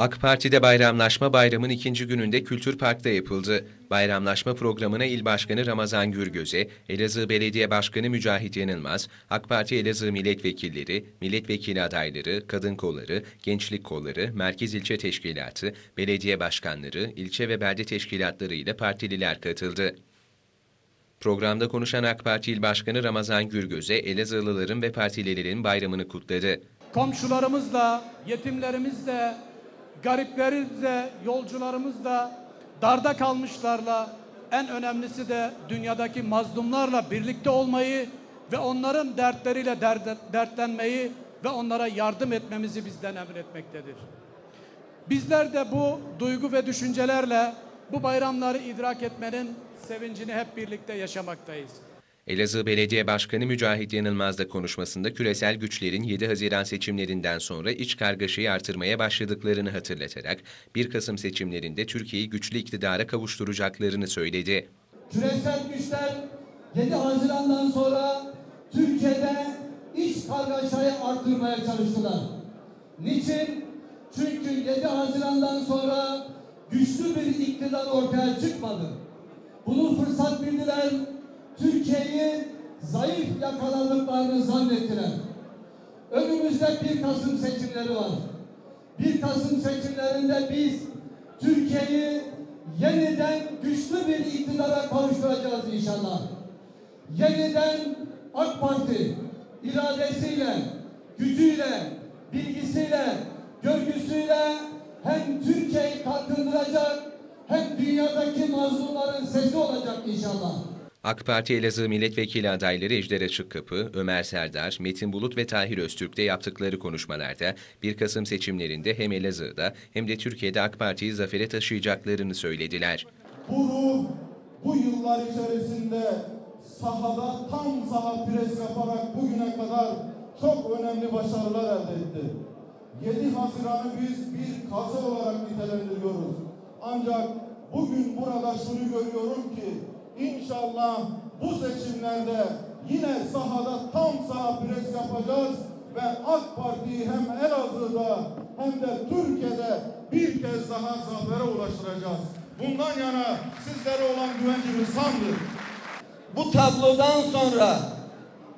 AK Parti'de bayramlaşma bayramın ikinci gününde Kültür Park'ta yapıldı. Bayramlaşma programına İl Başkanı Ramazan Gürgöz'e, Elazığ Belediye Başkanı Mücahit Yanılmaz, AK Parti Elazığ milletvekilleri, milletvekili adayları, kadın kolları, gençlik kolları, merkez ilçe teşkilatı, belediye başkanları, ilçe ve belde teşkilatları ile partililer katıldı. Programda konuşan AK Parti İl Başkanı Ramazan Gürgöz'e Elazığlıların ve partililerin bayramını kutladı. komşularımızla, yetimlerimizle, gariplerimizle, yolcularımızla, darda kalmışlarla, en önemlisi de dünyadaki mazlumlarla birlikte olmayı ve onların dertleriyle derde- dertlenmeyi ve onlara yardım etmemizi bizden emretmektedir. Bizler de bu duygu ve düşüncelerle bu bayramları idrak etmenin sevincini hep birlikte yaşamaktayız. Elazığ Belediye Başkanı Mücahit Yanılmaz da konuşmasında küresel güçlerin 7 Haziran seçimlerinden sonra iç kargaşayı artırmaya başladıklarını hatırlatarak 1 Kasım seçimlerinde Türkiye'yi güçlü iktidara kavuşturacaklarını söyledi. Küresel güçler 7 Haziran'dan sonra Türkiye'de iç kargaşayı artırmaya çalıştılar. Niçin? Çünkü 7 Haziran'dan sonra güçlü bir iktidar ortaya çıkmadı. Bunu fırsat bildiler. Türkiye'yi zayıf yakaladıklarını zannettiler. Önümüzde 1 Kasım seçimleri var. 1 Kasım seçimlerinde biz Türkiye'yi yeniden güçlü bir iktidara kavuşturacağız inşallah. Yeniden AK Parti iradesiyle, gücüyle, bilgisiyle, görgüsüyle hem Türkiye'yi kalkındıracak hem dünyadaki mazlumların sesi olacak inşallah. AK Parti Elazığ milletvekili adayları Ejder Açıkkapı, Ömer Serdar, Metin Bulut ve Tahir Öztürk'te yaptıkları konuşmalarda 1 Kasım seçimlerinde hem Elazığ'da hem de Türkiye'de AK Parti'yi zafere taşıyacaklarını söylediler. Bu ruh bu yıllar içerisinde sahada tam saha pres yaparak bugüne kadar çok önemli başarılar elde etti. 7 Haziran'ı biz bir kaza olarak nitelendiriyoruz. Ancak bugün burada şunu görüyorum ki inşallah bu seçimlerde yine sahada tam saha pres yapacağız ve AK Parti'yi hem Elazığ'da hem de Türkiye'de bir kez daha zafere ulaştıracağız. Bundan yana sizlere olan güvencimiz tamdır. bu tablodan sonra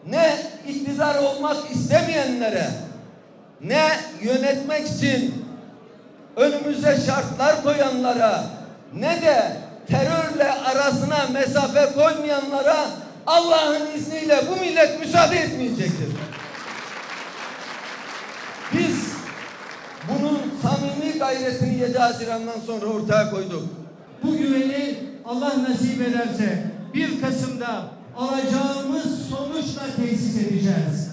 ne iktidar olmak istemeyenlere ne yönetmek için önümüze şartlar koyanlara ne de terörle arasına mesafe koymayanlara Allah'ın izniyle bu millet müsaade etmeyecektir. Biz bunun samimi gayretini 7 Haziran'dan sonra ortaya koyduk. bu güveni Allah nasip ederse 1 Kasım'da alacağımız sonuçla tesis edeceğiz.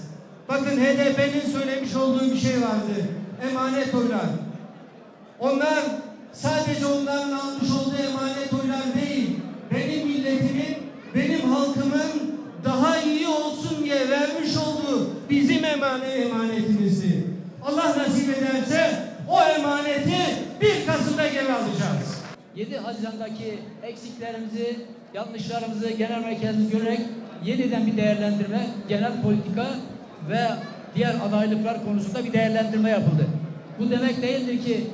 Bakın HDP'nin söylemiş olduğu bir şey vardı. Emanet oylar. Onlar sadece onların almış olduğu emanet oylar değil. Benim milletimin, benim halkımın daha iyi olsun diye vermiş olduğu bizim emanet emanetimizdi. Allah nasip ederse o emaneti 1 Kasım'da geri alacağız. 7 Haziran'daki eksiklerimizi, yanlışlarımızı genel merkezimiz görerek yeniden bir değerlendirme, genel politika ve diğer adaylıklar konusunda bir değerlendirme yapıldı. Bu demek değildir ki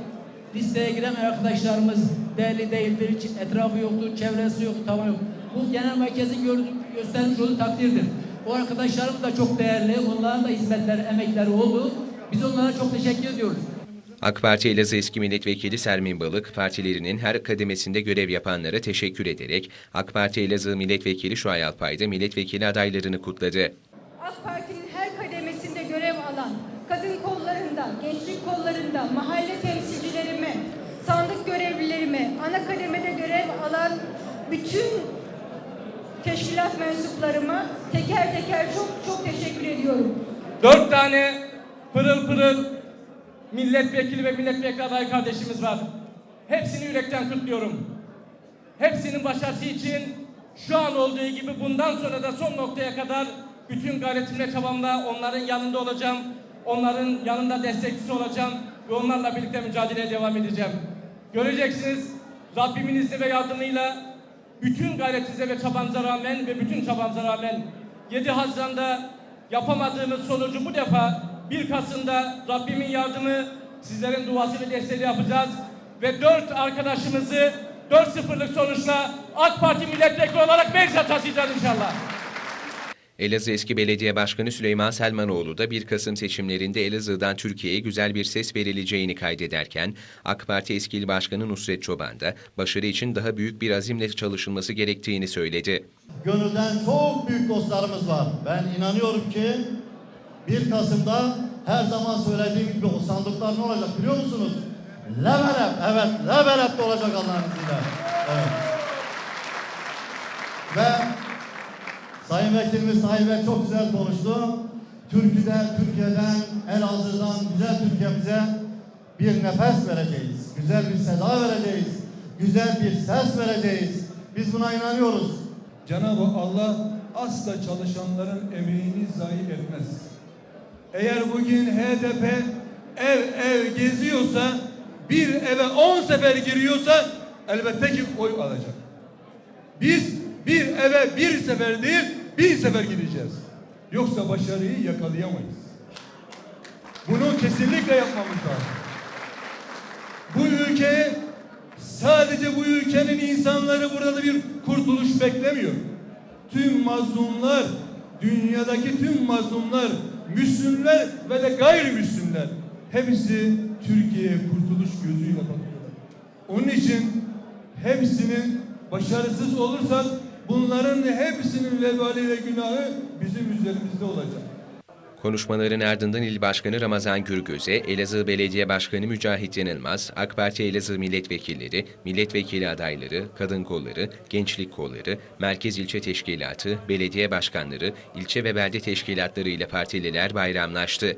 listeye giren arkadaşlarımız değerli değildir, etrafı yoktur, çevresi yok, tavanı yok. Bu genel merkezin gördüğü, göstermiş olduğu takdirdir. O arkadaşlarımız da çok değerli, onların da hizmetleri, emekleri oldu. Biz onlara çok teşekkür ediyoruz. AK Parti Elazığ eski milletvekili Sermin Balık, partilerinin her kademesinde görev yapanlara teşekkür ederek AK Parti Elazığ milletvekili Şuay Alpay da milletvekili adaylarını kutladı. AK Parti'nin her kademesinde görev alan, kadın kollarında, gençlik kollarında, mahalle temsilcilerime, sandık görevlilerime, ana kademede görev alan bütün teşkilat mensuplarıma teker teker çok çok teşekkür ediyorum. Dört tane pırıl pırıl milletvekili ve milletvekili aday kardeşimiz var. Hepsini yürekten kutluyorum. Hepsinin başarısı için şu an olduğu gibi bundan sonra da son noktaya kadar bütün gayretimle çabamla onların yanında olacağım. Onların yanında destekçisi olacağım ve onlarla birlikte mücadeleye devam edeceğim. Göreceksiniz Rabbimin izni ve yardımıyla bütün gayretinize ve çabanıza rağmen ve bütün çabamıza rağmen 7 Haziran'da yapamadığımız sonucu bu defa 1 Kasım'da Rabbimin yardımı Sizlerin duası ve desteğiyle yapacağız. Ve dört arkadaşımızı 4-0'lık sonuçla AK Parti milletvekili olarak meclise taşıyacağız inşallah. Elazığ eski belediye başkanı Süleyman Selmanoğlu da 1 Kasım seçimlerinde Elazığ'dan Türkiye'ye güzel bir ses verileceğini kaydederken, AK Parti eski il başkanı Nusret Çoban da başarı için daha büyük bir azimle çalışılması gerektiğini söyledi. Gönülden çok büyük dostlarımız var. Ben inanıyorum ki 1 Kasım'da her zaman söylediğim gibi o sandıklar ne olacak biliyor musunuz? Levelep, evet levelep de olacak Allah'ın izniyle. Evet. Ve Sayın Vekilimiz Tayyip Bey çok güzel konuştu. Türkiye'den, Türkiye'den, Elazığ'dan güzel Türkiye'mize bir nefes vereceğiz. Güzel bir seda vereceğiz. Güzel bir ses vereceğiz. Biz buna inanıyoruz. Cenab-ı Allah asla çalışanların emeğini zayi etmez. Eğer bugün HDP ev ev geziyorsa, bir eve on sefer giriyorsa elbette ki oy alacak. Biz bir eve bir sefer değil, bin sefer gideceğiz. Yoksa başarıyı yakalayamayız. Bunu kesinlikle yapmamız lazım. Bu ülkeye sadece bu ülkenin insanları burada bir kurtuluş beklemiyor. Tüm mazlumlar, dünyadaki tüm mazlumlar, Müslümler ve de gayrimüslimler hepsi Türkiye'ye kurtuluş gözüyle bakıyorlar. Onun için hepsinin başarısız olursak bunların hepsinin vebali ve günahı bizim üzerimizde olacak. Konuşmaların ardından İl Başkanı Ramazan Gürgöz'e, Elazığ Belediye Başkanı Mücahit Yanılmaz, AK Parti Elazığ milletvekilleri, milletvekili adayları, kadın kolları, gençlik kolları, merkez ilçe teşkilatı, belediye başkanları, ilçe ve belde teşkilatları ile partililer bayramlaştı.